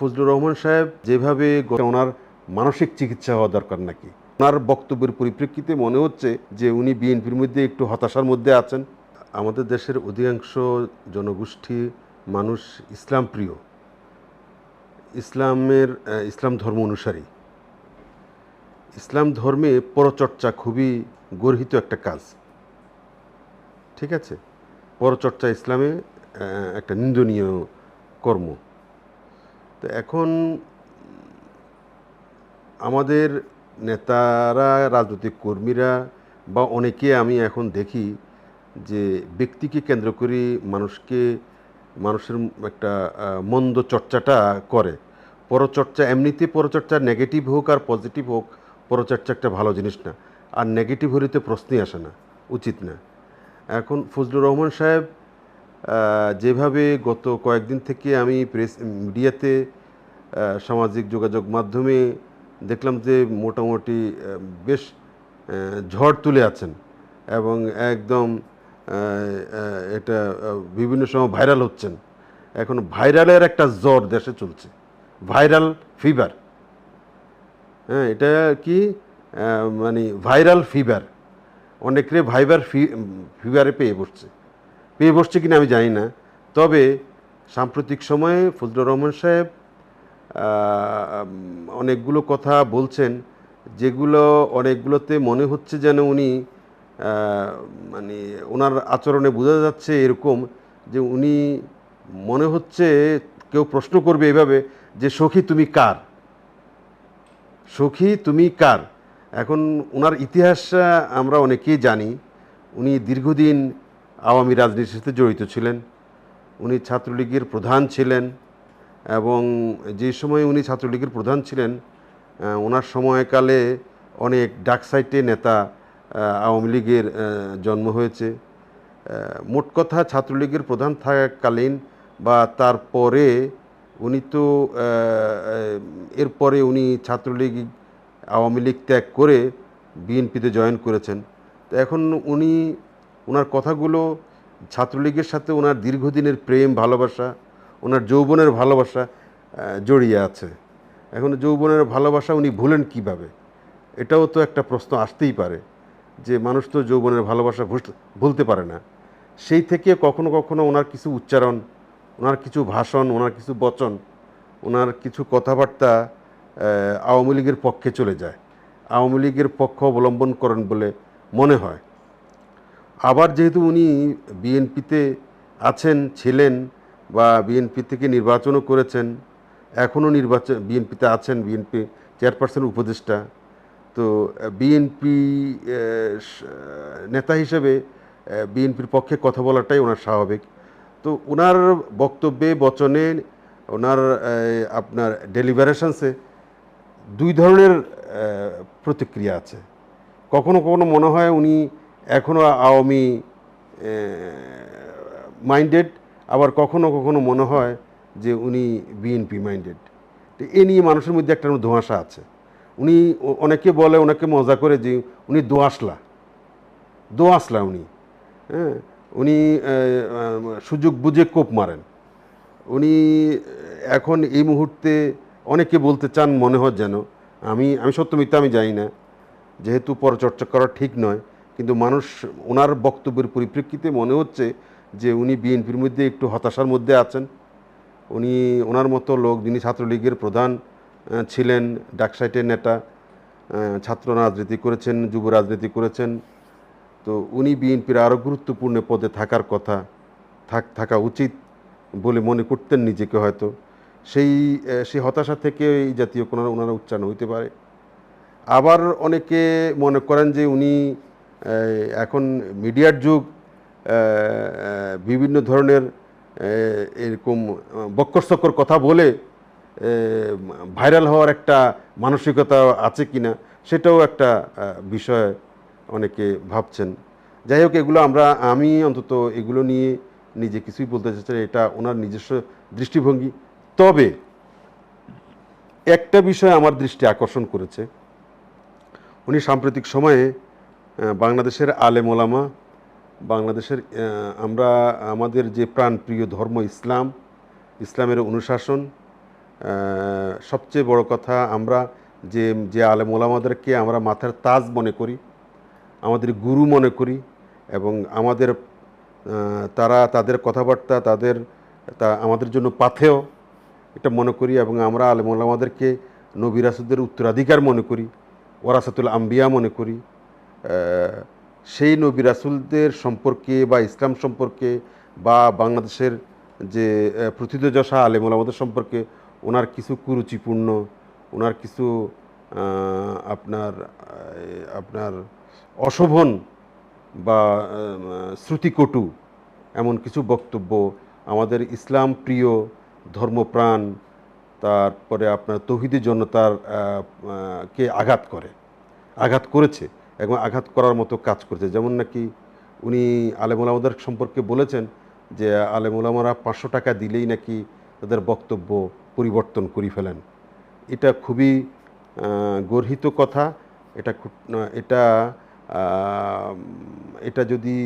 ফজলুর রহমান সাহেব যেভাবে ওনার মানসিক চিকিৎসা হওয়া দরকার নাকি? ওনার বক্তব্যের পরিপ্রেক্ষিতে মনে হচ্ছে যে উনি বিএনপির মধ্যে একটু হতাশার মধ্যে আছেন। আমাদের দেশের অধিকাংশ জনগোষ্ঠী মানুষ ইসলাম প্রিয় ইসলামের ইসলাম ধর্ম অনুসারী। ইসলাম ধর্মে পরচর্চা খুবই গর্হিত একটা কাজ। ঠিক আছে? পরচর্চা ইসলামে একটা নিন্দনীয় কর্ম। তো এখন আমাদের নেতারা, রাজনৈতিক কর্মীরা বা অনেকে আমি এখন দেখি যে ব্যক্তিকে কেন্দ্র করে মানুষকে, মানুষের একটা মন্দ চর্চাটা করে। পরচর্চা এমনিতে পরচর্চা নেগেটিভ হোক আর পজিটিভ হোক, পরচর্চা একটা ভালো জিনিস না। আর নেগেটিভ হলে তো প্রশ্নই আসে না, উচিত না। এখন ফজলুর রহমান সাহেব যেভাবে গত কয়েকদিন থেকে আমি প্রেস, মিডিয়াতে সামাজিক যোগাযোগ মাধ্যমে দেখলাম যে মোটামুটি বেশ ঝড় তুলে আছেন এবং একদম এটা বিভিন্ন সময় ভাইরাল হচ্ছেন। এখন ভাইরালের একটা জ্বর দেশে চলছে। Viral fever. হ্যাঁ এটা কি? মানে ভাইরাল ফিভার। অনেকে ভাইবার ফি, ফিভারে পেয়ে বসছে পেয়ে বসছে কিনা আমি জানি না। তবে সাম্প্রতিক সময়ে ফজলুর রহমান সাহেব অনেকগুলো কথা বলছেন, যেগুলো অনেকগুলোতে মনে হচ্ছে যেন উনি মানে ওনার আচরণে বোঝা যাচ্ছে এরকম যে উনি মনে হচ্ছে কেউ প্রশ্ন করবে এভাবে যে, সখী, তুমি কার? সখী, তুমি কার? এখন ওনার ইতিহাস আমরা অনেকেই জানি। উনি দীর্ঘদিন আওয়ামী রাজনীতির সাথে জড়িত ছিলেন। উনি ছাত্রলীগের প্রধান ছিলেন এবং যে সময় উনি ছাত্রলীগের প্রধান ছিলেন ওনার সময়কালে অনেক ডাকসাইটে নেতা আওয়ামী লীগের জন্ম হয়েছে। মোট কথা ছাত্রলীগের প্রধান থাকাকালীন বা তারপরে উনি তো এরপরে উনি ছাত্রলীগ, আওয়ামী লীগ ত্যাগ করে বিএনপিতে জয়েন করেছেন। তো এখন উনি ওনার কথাগুলো ছাত্রলীগের সাথে ওনার দীর্ঘদিনের প্রেম, ভালোবাসা, ওনার যৌবনের ভালোবাসা জড়িয়ে আছে। এখন যৌবনের ভালোবাসা উনি ভুলেন কীভাবে? এটাও তো একটা প্রশ্ন আসতেই পারে যে মানুষ তো যৌবনের ভালোবাসা ভুলতে পারে না। সেই থেকে কখনো কখনো ওনার কিছু উচ্চারণ, ওনার কিছু ভাষণ, ওনার কিছু বচন, ওনার কিছু কথাবার্তা আওয়ামী লীগের পক্ষে চলে যায়। আওয়ামী লীগের পক্ষ অবলম্বন করেন বলে মনে হয়। আবার যেহেতু উনি বিএনপিতে আছেন, ছিলেন বা বিএনপি থেকে নির্বাচনও করেছেন, এখনও নির্বাচন, বিএনপিতে আছেন বিএনপি চেয়ারপারসন উপদেষ্টা, তো বিএনপি নেতা হিসেবে বিএনপির পক্ষে কথা বলাটাই ওনার স্বাভাবিক। তো ওনার বক্তব্যে, বচনে, ওনার আপনার ডেলিভারেশনসে দুই ধরনের প্রতিক্রিয়া আছে। কখনো কখনো মনে হয় উনি এখনও আওয়ামী মাইন্ডেড আবার কখনো কখনো মনে হয় যে উনি বিএনপি মাইন্ডেড তো এ নিয়ে মানুষের মধ্যে একটা ধোঁয়াশা আছে। উনি অনেকে বলে ওনাকে মজা করে যে উনি দোয়াশলা। দোয়াশলা উনি। হ্যাঁ? উনি সুযোগ বুঝে কোপ মারেন। উনি এখন এই মুহূর্তে অনেকে বলতে চান মনে হয় যেন, আমি আমি সত্য মিথ্যা আমি জানি না। যেহেতু পরচর্চা করা ঠিক নয় কিন্তু মানুষ ওনার বক্তব্যের পরিপ্রেক্ষিতে মনে হচ্ছে যে উনি বিএনপির মধ্যে একটু হতাশার মধ্যে আছেন। উনি ওনার মতো লোক যিনি ছাত্রলীগের প্রধান ছিলেন, ডাকসাইটের নেতা ছাত্র রাজনীতি করেছেন, যুব রাজনীতি করেছেন। তো উনি বিএনপির আরও গুরুত্বপূর্ণ পদে থাকার কথা, থাক, থাকা উচিত বলে মনে করতেন নিজেকে হয়তো। সেই সেই হতাশা থেকে এই জাতীয় কোনো, ওনারা উচ্চারণ হইতে পারে। আবার অনেকে মনে করেন যে উনি এখন মিডিয়ার যুগ বিভিন্ন ধরনের এরকম বক্করসকর কথা বলে ভাইরাল হওয়ার একটা মানসিকতা আছে কিনা সেটাও একটা বিষয় অনেকে ভাবছেন। যাই হোক এগুলো আমরা আমি অন্তত এগুলো নিয়ে নিজে কিছুই বলতে চাচ্ছি না, এটা ওনার নিজস্ব দৃষ্টিভঙ্গি। তবে একটা বিষয় আমার দৃষ্টি আকর্ষণ করেছে। উনি সাম্প্রতিক সময়ে বাংলাদেশের আলেম ওলামা, বাংলাদেশের আমরা আমাদের যে প্রাণপ্রিয় ধর্ম ইসলাম, ইসলামের অনুশাসন সবচেয়ে বড় কথা আমরা যে যে আলেম ওলামাদেরকে আমরা মাথার তাজ মনে করি, আমাদের গুরু মনে করি এবং আমাদের তারা তাদের কথাবার্তা, তাদের, তা আমাদের জন্য পাথেয়, এটা মনে করি এবং আমরা আলেম ওলামাদেরকে নবী রাসুলদের উত্তরাধিকার মনে করি ওরাসাতুল আম্বিয়া মনে করি সেই নবী রাসুলদের সম্পর্কে বা ইসলাম সম্পর্কে বা বাংলাদেশের যে প্রথিতযশা আলেম ওলামাদের সম্পর্কে ওনার কিছু কুরুচিপূর্ণ, ওনার কিছু আপনার আপনার অশোভন বা শ্রুতিকটু এমন কিছু বক্তব্য আমাদের ইসলাম প্রিয় ধর্মপ্রাণ, তারপরে আপনার তৌহিদি জনতার কে আঘাত করে, আঘাত করেছে। এবং আঘাত করার মতো কাজ করছে। যেমন নাকি উনি আলেমুলামাদের সম্পর্কে বলেছেন যে আলেমুলামারা পাঁচশো টাকা দিলেই নাকি তাদের বক্তব্য পরিবর্তন করে ফেলেন। এটা খুবই গর্হিত কথা। এটা এটা এটা যদি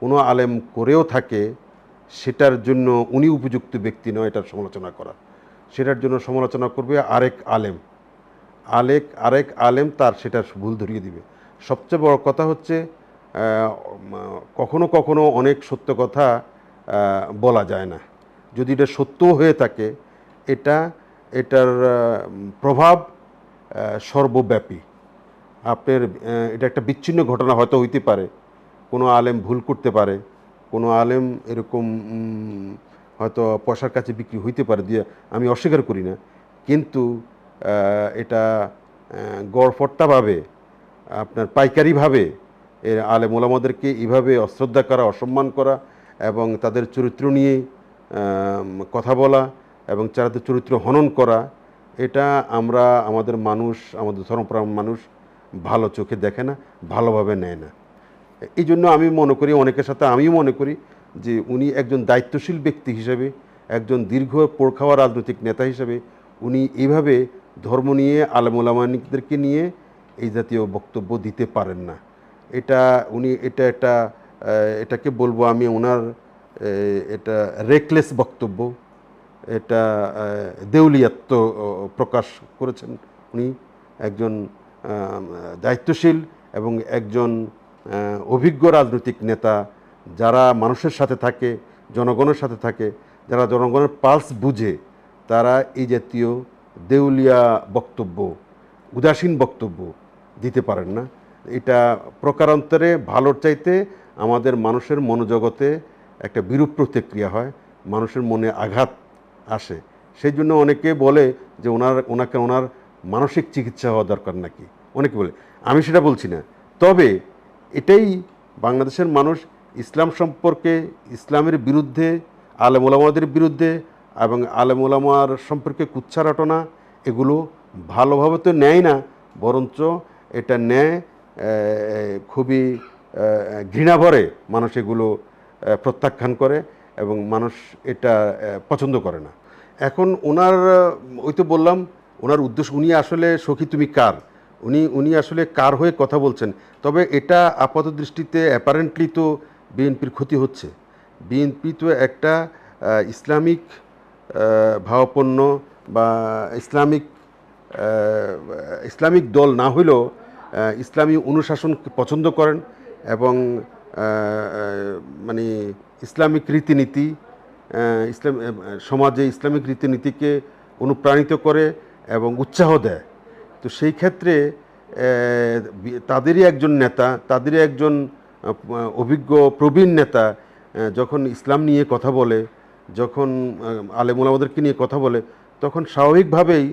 কোনো আলেম করেও থাকে, সেটার জন্য উনি উপযুক্ত ব্যক্তি নয় এটার সমালোচনা করা। সেটার জন্য সমালোচনা করবে আরেক আলেম। আলেক, আরেক আলেম তার সেটা ভুল ধরিয়ে দিবে। সবচেয়ে বড় কথা হচ্ছে কখনো কখনো অনেক সত্য কথা বলা যায় না। যদি এটা সত্যও হয়ে থাকে, এটা, এটার প্রভাব সর্বব্যাপী। আপনার এটা একটা বিচ্ছিন্ন ঘটনা হয়তো হইতে পারে। কোনো আলেম ভুল করতে পারে। কোনো আলেম এরকম হয়তো পয়সার কাছে বিক্রি হইতে পারে দিয়ে আমি অস্বীকার করি না। কিন্তু এটা গড়ফট্টাভাবে আপনার পাইকারিভাবে এর আলেম ওলামাদেরকে এইভাবে অশ্রদ্ধা করা, অসম্মান করা এবং তাদের চরিত্র নিয়ে কথা বলা এবং তাদের চরিত্র হনন করা, এটা আমরা আমাদের মানুষ, আমাদের ধর্মপ্রাণ মানুষ ভালো চোখে দেখে না, ভালোভাবে নেয় না। এই জন্য আমি মনে করি, অনেকের সাথে আমিও মনে করি যে উনি একজন দায়িত্বশীল ব্যক্তি হিসেবে, একজন দীর্ঘ পোড়খাওয়া রাজনৈতিক নেতা হিসেবে উনি এইভাবে ধর্ম নিয়ে আলমুলামানিকদেরকে নিয়ে এই জাতীয় বক্তব্য দিতে পারেন না। এটা উনি, এটা একটা এটাকে বলব আমি ওনার এটা রেকলেস বক্তব্য। এটা দেউলিয়াত্ম প্রকাশ করেছেন উনি একজন দায়িত্বশীল এবং একজন অভিজ্ঞ রাজনৈতিক নেতা। যারা মানুষের সাথে থাকে, জনগণের সাথে থাকে, যারা জনগণের পালস বুঝে, তারা এই জাতীয় দেউলিয়া বক্তব্য, উদাসীন বক্তব্য দিতে পারেন না। এটা প্রকারান্তরে ভালোর চাইতে আমাদের মানুষের মনোজগতে একটা বিরূপ প্রতিক্রিয়া হয়, মানুষের মনে আঘাত আসে। সেই জন্য অনেকে বলে যে ওনার, ওনাকে ওনার মানসিক চিকিৎসা হওয়া দরকার নাকি? অনেকে বলে, আমি সেটা বলছি না। তবে এটাই বাংলাদেশের মানুষ ইসলাম সম্পর্কে, ইসলামের বিরুদ্ধে, আলেম ওলামাদের বিরুদ্ধে এবং আলেম ওলামার সম্পর্কে কুচ্ছা রটনা, এগুলো ভালোভাবে তো নেয় না, বরঞ্চ এটা নেয় খুবই ঘৃণাভরে মানুষ এগুলো প্রত্যাখ্যান করে এবং মানুষ এটা পছন্দ করে না। এখন ওনার, ওই তো বললাম, ওনার উদ্দেশ্য, উনি আসলে সখী তুমি কার? উনি উনি আসলে কার হয়ে কথা বলছেন। তবে এটা আপাত দৃষ্টিতে অ্যাপারেন্টলি তো বিএনপির ক্ষতি হচ্ছে। বিএনপি তো একটা ইসলামিক ভাবাপন্ন বা ইসলামিক ইসলামিক দল না হইলেও ইসলামী অনুশাসন পছন্দ করেন এবং মানে ইসলামিক রীতিনীতি ইসলাম সমাজে ইসলামিক রীতিনীতিকে অনুপ্রাণিত করে এবং উৎসাহ দেয়। তো সেই ক্ষেত্রে তাদেরই একজন নেতা, তাদেরই একজন অভিজ্ঞ, প্রবীণ নেতা যখন ইসলাম নিয়ে কথা বলে, যখন আলেমুলামাদেরকে নিয়ে কথা বলে, তখন স্বাভাবিকভাবেই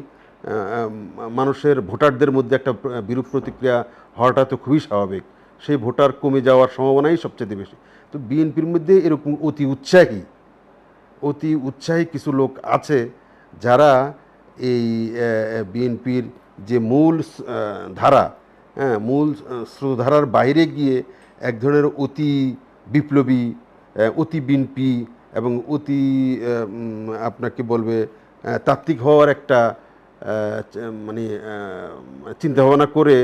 মানুষের ভোটারদের মধ্যে একটা বিরূপ প্রতিক্রিয়া হওয়াটা তো খুবই স্বাভাবিক। সেই ভোটার কমে যাওয়ার সম্ভাবনাই সবচেয়ে বেশি। তো বিএনপির মধ্যে এরকম অতি উৎসাহী অতি উৎসাহী কিছু লোক আছে যারা এই বিএনপির যে মূল ধারা হ্যাঁ মূল আহ, স্রোতধারার বাইরে গিয়ে এক ধরনের অতি বিপ্লবী অতি বিএনপি এবং অতি আপনাকে বলবে তাত্ত্বিক হওয়ার একটা মানে চিন্তাভাবনা করে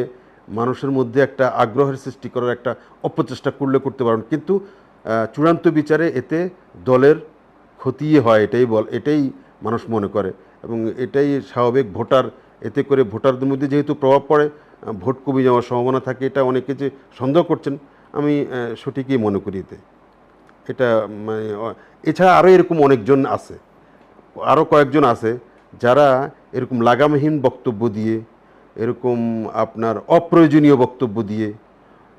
মানুষের মধ্যে একটা আগ্রহের সৃষ্টি করার একটা অপচেষ্টা করলে করতে পারেন। কিন্তু চূড়ান্ত বিচারে এতে দলের ক্ষতিই হয়, এটাই বল, এটাই মানুষ মনে করে। এবং এটাই স্বাভাবিক ভোটার, এতে করে ভোটারদের মধ্যে যেহেতু প্রভাব পড়ে ভোট কমে যাওয়ার সম্ভাবনা থাকে, এটা অনেকে যে সন্দেহ করছেন, আমি সঠিকই মনে করি এতে। এটা মানে এছাড়া আরও এরকম অনেকজন আছে আরও কয়েকজন আছে যারা এরকম লাগামহীন বক্তব্য দিয়ে, এরকম আপনার অপ্রয়োজনীয় বক্তব্য দিয়ে,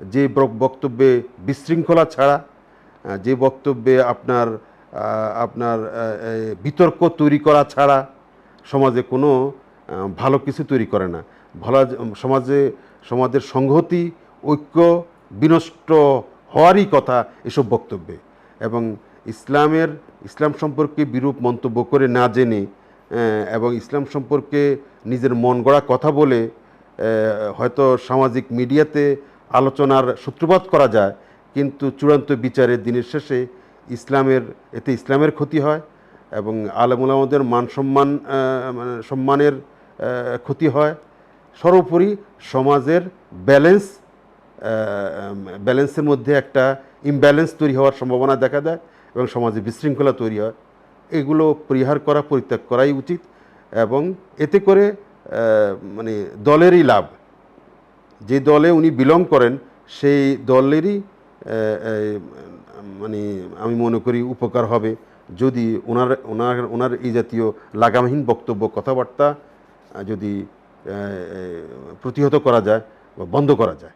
যে বক্তব্যে বিশৃঙ্খলা ছাড়া যে বক্তব্যে আপনার আপনার বিতর্ক তৈরি করা ছাড়া সমাজে কোনো ভালো কিছু তৈরি করে না। ভালো, সমাজে, সমাজের সংহতি, ঐক্য, বিনষ্ট হওয়ারই কথা এসব বক্তব্যে। এবং ইসলামের, ইসলাম সম্পর্কে বিরূপ মন্তব্য করে না জেনে এবং ইসলাম সম্পর্কে নিজের মন গড়া কথা বলে হয়তো সামাজিক মিডিয়াতে আলোচনার সূত্রপাত করা যায়, কিন্তু চূড়ান্ত বিচারের দিনের শেষে ইসলামের, এতে ইসলামের ক্ষতি হয় এবং আলমুলামদের মান সম্মান মানে সম্মানের ক্ষতি হয়। সর্বোপরি সমাজের ব্যালেন্স ব্যালেন্সের মধ্যে একটা ইমব্যালেন্স তৈরি হওয়ার সম্ভাবনা দেখা দেয় এবং সমাজে বিশৃঙ্খলা তৈরি হয়। এগুলো পরিহার করা, পরিত্যাগ করাই উচিত এবং এতে করে মানে দলেরই লাভ। যে দলে উনি বিলং করেন, সেই দলেরই মানে আমি মনে করি উপকার হবে। যদি ওনার ওনার ওনার এই জাতীয় লাগামহীন বক্তব্য, কথাবার্তা যদি প্রতিহত করা যায় বা বন্ধ করা যায়।